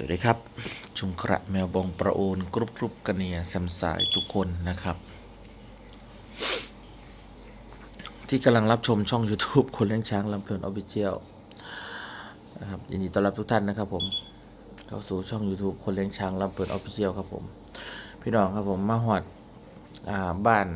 สวัสดีครับจุงกระแมวบองประโอนกรุบกรุบกันเนียแซมสายทุกคนนะครับ ที่กำลังรับชมช่อง YouTube คนเลี้ยงช้างลำเพลินออฟฟิเชียลนะครับยินดีต้อนรับทุกท่านนะครับผมเข้าสู่ช่อง YouTube คนเลี้ยงช้างลำเพลินออฟฟิเชียลครับผม พี่น้องครับผมมาหอดอ่าบ้าน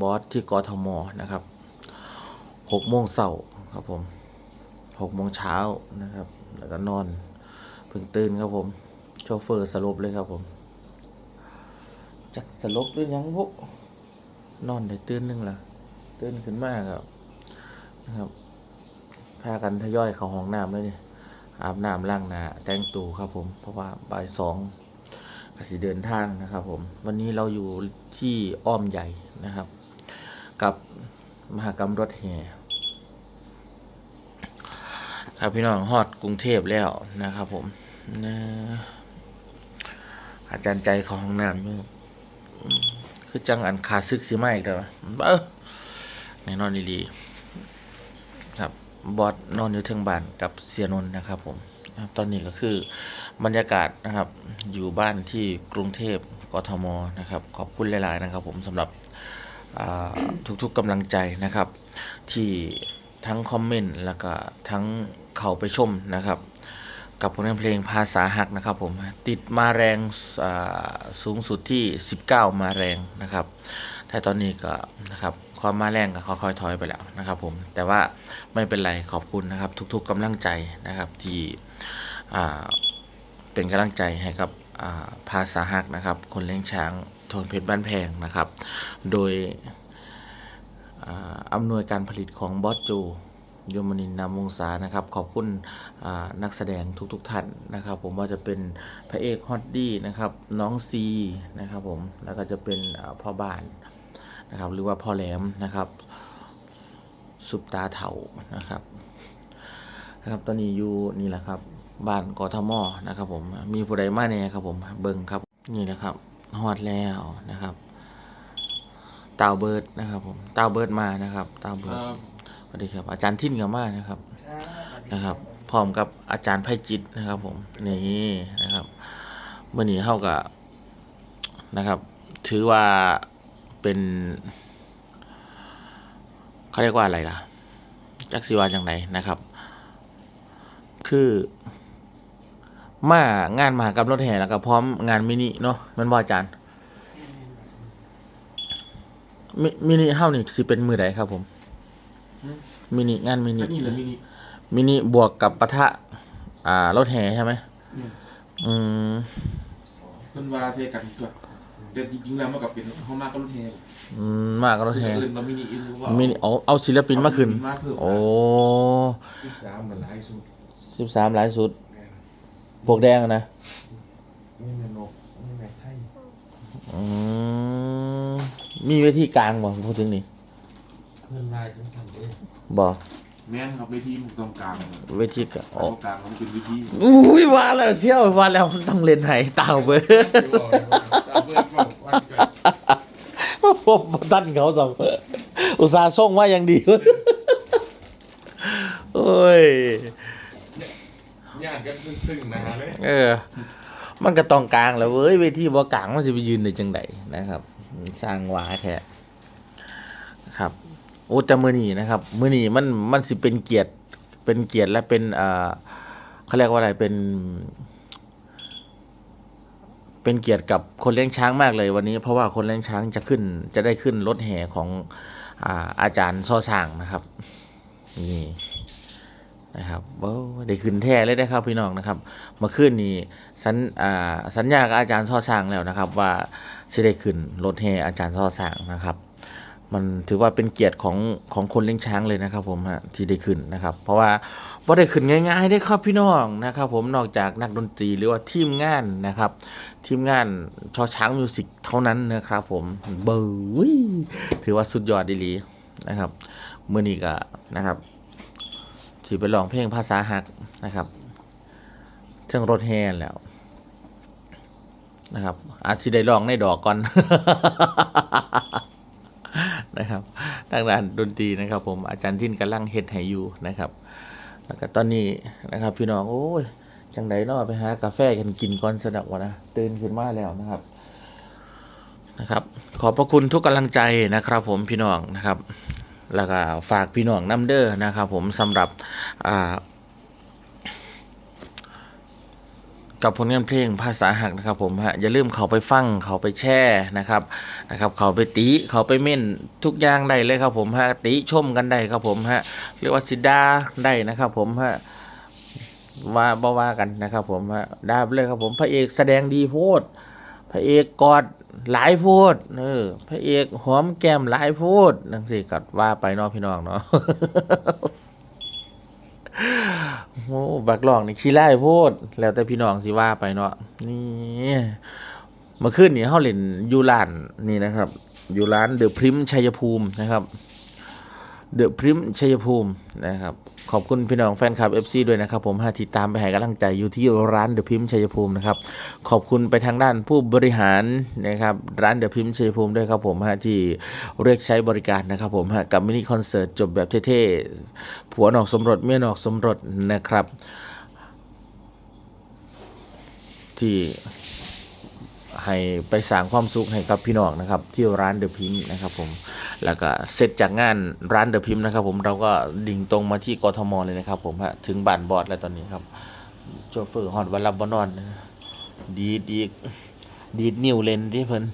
บอสที่กทมนะครับหกโมงเช้าครับผมหกโมงเช้านะครับ แล้วก็นอน เพิ่งตื่นครับผม โชเฟอร์สลบเลยครับผม จักสลบหรือยังพวกนอนได้ตื่นหนึงละตื่นขึ้นมากครับนะครับพากันทยอยเข้าห้องน้ำเลยนี่อาบน้ำล้างหน้าแต่งตัวครับผม เพราะว่าบ่ายสองกสิเดินทางนะครับผม วันนี้เราอยู่ที่อ้อมใหญ่นะครับ กับมหากรรมรถแห่ ครับพี่น้องฮอดกรุงเทพแล้วนะครับ ผมนะอาจารย์ใจของห้องน้ำอยู่อืมคือจังอันคาซึกสิมาอีกแล้วเบ้อแน่นอนดีๆครับบอสนอนอยู่เทิงบ้านกับเสียนนนะครับผมตอนนี้ก็คือบรรยากาศนะครับอยู่บ้านที่กรุงเทพกทมนะครับ ขอบคุณหลาย ๆ นะครับ ผมสำหรับทุกๆกำลังใจนะครับ ที่ทั้งคอมเมนต์แล้วก็ทั้ง เข้าไปชมนะครับ กับผลงานเพลงภาษาหักนะครับผมติดมาแรงสูงสุดที่ 19 มาแรงนะครับแต่ตอนนี้ก็นะครับความมาแรงก็ค่อยๆถอยไปแล้วนะครับผมแต่ว่าไม่เป็นไรขอบคุณนะครับ ทุกๆกำลังใจนะครับที่เป็นกำลังใจให้กับภาษาหักนะครับ คนเลี้ยงช้างโทนเพชรบ้านแพงนะครับ โดยอ่าอำนวยการผลิตของบอสโจ ยมนินนามวงศานะครับ ขอบคุณนักแสดงทุกๆทท่านนะครับ ผมว่าจะเป็นพระเอกฮอตดี้นะครับน้องซีนะครับผมแล้วก็จะเป็นพ่อบ้านนะครับหรือว่าพ่อแหลมนะครับสุปตาเถานะครับนะครับตอนนี้อยู่นี่แหละครับบ้านกทมนะครับผมมีผู้ใดมาเนี่ยครับผมเบิ่งครับนี่แหละครับฮอดแล้วนะครับตาวเบิร์ดนะครับผมตาวเบิร์ดมานะครับตาวเบิร์ด สวัสดีครับ อาจารย์ทิ้นกับมานะครับนะครับพร้อมกับอาจารย์ไพจิตรนะครับผมนี่นะครับเมื่อนี้เข้ากับนะครับ ถือว่าเป็นเขาเรียกว่าอะไรล่ะ จักสิวาจังไหนนะครับ คือมางานมหากรรมรถแห่แล้วก็พร้อมงานมินิเนาะแมันบ่อาจารย์มิมินิเฮานี่สิเป็นมือใดครับผม มินิงานมินิก็นี่แหละมินิมินิบวกกับปะทะ อ่ารถแห่ใช่ไหมเนี่ยอืมเพิ่นว่าเทกันตัวแต่จริงๆแล้วมันก็เป็นเฮามากับรถแห่อืมมากกับรถแห่อื่นมามินิอื่นหรือว่ามินิเอาเอาศิลปินมาขึ้น มาเพิ่มโอ้สิบสามมันหลายสุดสิบสามหลายสุด พวกแดงอะนะ นี่แม่นกนี่แม่ไทยอืมมีเวทีกลางบ่พูดถึงนี่ เพื่อนลายจังสันเด้บ่แม่นครับเวทีหมุกตรงกลางเวทีกลางตอ๋อรงกลางมันเป็นเวทีอุ้ยว่าแล้วเชี่ยวว่าแล้วต้องเล่นไหตาวเบิร์ดที่บอกเลยว่าตามเพื่อนบอกว่าเกิดมาพบท่านเขาสองอุตส่าห์ส่งมาอย่างดีโอ้ย ญาติกันซึ่งๆนะเลยเออ มันก็ต้องกลางแล้วเว้ยเวทีบ่กลางมันจะไปยืนในจังไดนะครับ สร้างหวาแท้ครับ โอ้แต่มือนีนะครับมือนีมันมันสิเป็นเกียรติเป็นเกียรติและเป็นเอ่อเขาเรียกว่าอะไรเป็น เป็นเกียรติกับคนเลี้ยงช้างมากเลยวันนี้ เพราะว่าคนเลี้ยงช้างจะขึ้น จะได้ขึ้นรถแห่ของอ่าอาจารย์ซ่อช่างนะครับนี่นะครับโอ้ได้ขึ้นแท้เลยนะครับพี่น้องนะครับมื่อคืนนี้สัญอ่าสัญญากับอาจารย์ซ่อช่างแล้วนะครับ ว่าจะได้ขึ้นรถแห่อาจารย์ซ่อช่างนะครับ มันถือว่าเป็นเกียรติของของคนเลี้ยงช้างเลยนะครับ ผมฮะที่ได้ขึ้นนะครับ เพราะว่าบ่ได้ขึ้นง่ายๆได้ครับพี่น้องนะครับ ผมนอกจากนักดนตรีหรือว่าทีมงานนะครับ ทีมงานชอช้างมิวสิกเท่านั้นนะครับ ผมเบอร์ถือว่าสุดยอดดีลีนะครับมื่อนี้ก็นะครับถือไปลองเพลงภาษาหักนะครับเทิงรถแฮนแล้วนะครับอาจสิได้ลองในดอกก่อน นะครับทางด้านดนตรีนะครับ ผมอาจารย์ทินกำลังเฮ็ดให้อยู่นะครับ แล้วก็ตอนนี้นะครับ พี่น้องโอ้ยจังไดเนาะไปหากาแฟกันกินก่อนสนักวะนะตื่นขึ้นมาแล้วนะครับนะครับ ขอบพระคุณทุกกำลังใจนะครับ ผมพี่น้องนะครับ แล้วก็ฝากพี่น้องน้ำเด้อนะครับ ผมสำหรับอ่า กับผลงานเพลงภาษาหักนะครับผมฮะอย่าลืมเขาไปฟังเขาไปแช่นะครับนะครับ เขาไปตีเขาไปเม่นทุกอย่างได้เลยครับผมฮะตีชมกันได้ครับผมฮะเรียกว่าสิดาได้นะครับผมฮะว่าบ่ว่ากันนะครับผมฮะดาไปเลยครับผมพระเอกแสดงดีโพดพระเอกกอดหลายโพดเออพระเอกหอมแก้มหลายโพดนั่นสิกัดว่าไปนาะพี่น้องเนาะ โอ้บักหลองนี่ขี้ไล่โพด แล้วแต่พี่น้องสิว่าไปเนาะนี่มาขึ้นนี้เขาเล่นยูรานนี่นะครับอยู่ร้านเดอะพริมชัยภูมินะครับ เดอะพริมชัยภูมินะครับ ขอบคุณพี่น้องแฟนคลับ FC ด้วยนะครับ ผมหาที่ตามไปให้กำลังใจอยู่ที่ร้านเดอะพริมชัยภูมินะครับ ขอบคุณไปทางด้านผู้บริหารนะครับ ร้านเดอะพริมชัยภูมิด้วยครับผมฮะที่เรียกใช้บริการนะครับ ผมฮะกับมินิคอนเสิร์ตจบแบบเท่ๆผัวนอกสมรสเมียนอกสมรสนะครับ ที่ให้ไปสร้างความสุขให้กับพี่น้องนะครับ ที่ร้านเดอะพิมนะครับผม แล้วก็เสร็จจากงานร้านเดอะพิมพ์นะครับ ผมเราก็ดิ่งตรงมาที่กทมเลยนะครับผมฮะถึงบ้านบอดแล้วตอนนี้ครับโชเฟอร์ฮอดวันรับบนอน ดีดอีกดีดนิ้วเลนที่เพิ่น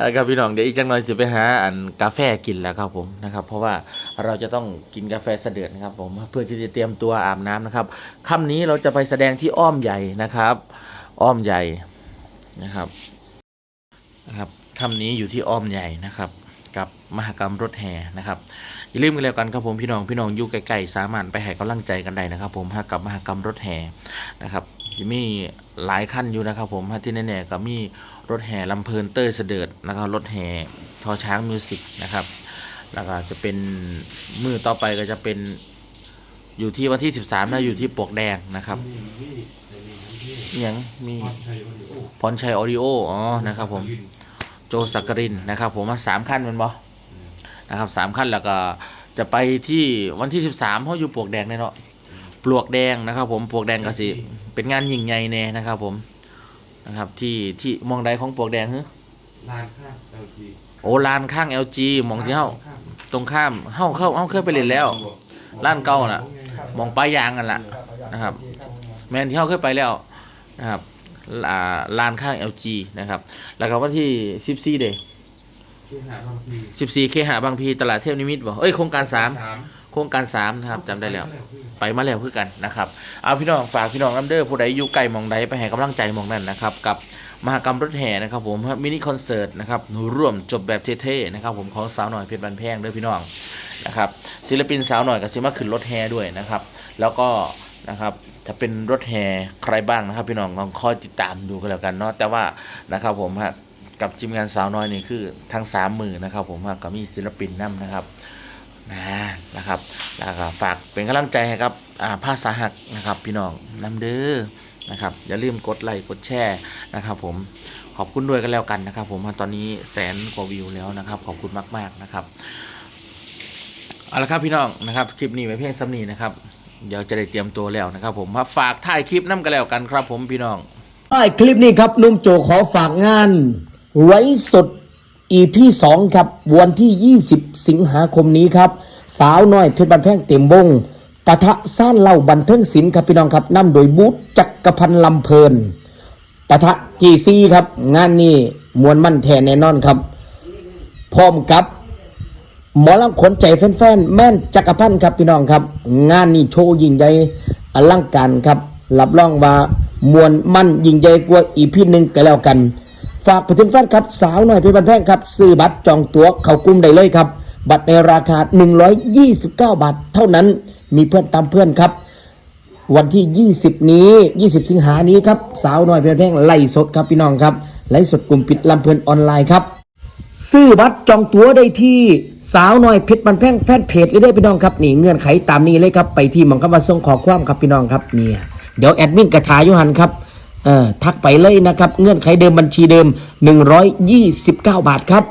อาครับพี่น้องเดี๋ยวอีกจังหน่อยสิไปหาอันกาแฟกินแล้วครับผมนะครับ เพราะว่าเราจะต้องกินกาแฟเสด็จนะครับ ผมเพื่อที่จะเตรียมตัวอาบน้ำนะครับค่ำนี้เราจะไปแสดงที่อ้อมใหญ่นะครับ อ้อมใหญ่นะครับนะครับ ค่ำนี้อยู่ที่อ้อมใหญ่นะครับ กับมหกรรมรถแห่นะครับอย่าลืมกันแล้วกันครับผมพี่น้องพี่น้องอยู่ใกล้ๆสามารถไปให้กำลังใจกันได้นะครับ ผมฮะกับมหกรรมรถแห่นะครับมีหลายขั้นอยู่นะครับ ผมที่แน่ๆก็มีรถแห่ลำเพลินเต้ยเสด็จนะครับรถแห่ทอช้างมิวสิกนะครับแล้วก็จะเป็นมือต่อไปก็จะเป็นอยู่ที่วันที่ 13นะอยู่ที่ปลวกแดงนะครับยังมีพรชัยออดิโออ๋อนะครับผม โจสักกรินนะครับ ผมมาสามขั้นแมันบอนะครับสามขั้นแล้วก็จะไปที่วันที่สิบสามเขาอยู่ปลวกแดงแน่เนาะปลวกแดงนะครับ ผมปลวกแดงก็สิเป็นงานยิ่งใหญ่แน่นะครับ ผมนะครับที่ที่มองใดของปลวกแดงฮึลานข้างเอลจีโอ้ลานข้าง LG มองที่เฮาตรงข้ามเฮาเข้าเฮาเคยไปเล่นแล้วร้านเก่าน่ะมองป้ายยางกันละนะครับ แมนที่เฮาเคยไปแล้วนะครับอ่า ลานข้าง LG นะครับ แล้วก็วันที่14เดย์ที่หาบางทีสิบสี่เคหะบางพีตลาดเทพนิมิตรบ่เอ้ยโครงการสามสามโครงการสามนะครับจำได้แล้ว ไปมาแล้วคือกันนะครับ เอาพี่น้องฝากพี่น้องน้ำเด้อผู้ใดอยู่ไกลหมองใดไปให้กำลังใจหมองนั้นนะครับ กับมหกรรมรถแห่นะครับผมมินิคอนเสิร์ตนะครับร่วมจบแบบเท่ๆนะครับผมของสาวหน่อยเพชรบันแพงเด้อพี่น้องนะครับศิลปินสาวหน่อยกับซิมาขึ้นรถแห่ด้วยนะครับ แล้วก็นะครับ จะเป็นรถแห่ใครบ้างนะครับ พี่น้องลองคอยติดตามดูกันแล้วกันเนาะแต่ว่านะครับผมฮะกับทีมงานสาวน้อยนี่คือทั้งสามมือนะครับ ผมฮะก็มีศิลปินนํนะครับนะนะครับแล้วก็ฝากเป็นกำลังใจให้ครับอ่าภาษาหักนะครับ พี่น้องนำเด้อนะครับอย่าลืมกดไลค์กดแชร์นะครับ ผมขอบคุณด้วยกันแล้วกันนะครับ ผมตอนนี้แสนกว่าวิวแล้วนะครับ ขอบคุณมาก ๆนะครับเอาละครับพี่น้องนะครับ คลิปนี้ไว้เพียงสำนีนะครับ เดี๋ยวจะได้เตรียมตัวแล้วนะครับ ผมมาฝากถ่ายคลิปน้ำกันแล้วกันครับ ผมพี่น้องใต้คลิปนี้ครับนุ่มโจขอฝากงาน ไว้สด EP 2ครับ วันที่ 20 สิงหาคมนี้ครับ สาวน้อยเพชรบันแพงเต็มวงปะทะซ่านเล่าบันเทิงศิลป์ครับพี่น้องครับนำโดยบูธจักรพันธ์ลำเพลินปะทะจีซีครับ งานนี้มวลมั่นแท้แน่นอนครับ พร้อมกับ หมอลำขนใจแฟนๆแม่นจักรพันธ์ครับพี่น้องครับ งานนี้โชว์ยิ่งใหญ่อลังการครับรับรองว่ามวลมั่นยิ่งใหญ่กว่าอีพีหนึ่งก็แล้วกัน ฝากไปถึงแฟนครับ สาวหน่อยพี่บันแพงครับ ซื้อบัตรจองตั๋วเข้ากลุ่มได้เลยครับ บัตรในราคา 129 บาท เท่านั้นมีเพื่อนตามเพื่อนครับ วันที่ 20 นี้ 20 สิงหานี้ครับสาวหน้อยพี่บันแพงไล่สดครับพี่น้องครับไล่สดกลุ่มปิดลำเพลินออนไลน์ครับ ซื้อบัตรจองตั๋วได้ที่สาวน้อยเพชรบันแพงแฟนเพจเลยได้พี่น้องครับนี่เงื่อนไขตามนี้เลยครับ ไปที่มองคำว่าส่งขอความครับพี่น้องครับเนี่ยเดี๋ยวแอดมินกระถายุหันครับเอ่อทักไปเลยนะครับ เงื่อนไขเดิมบัญชีเดิม 129 บาทครับ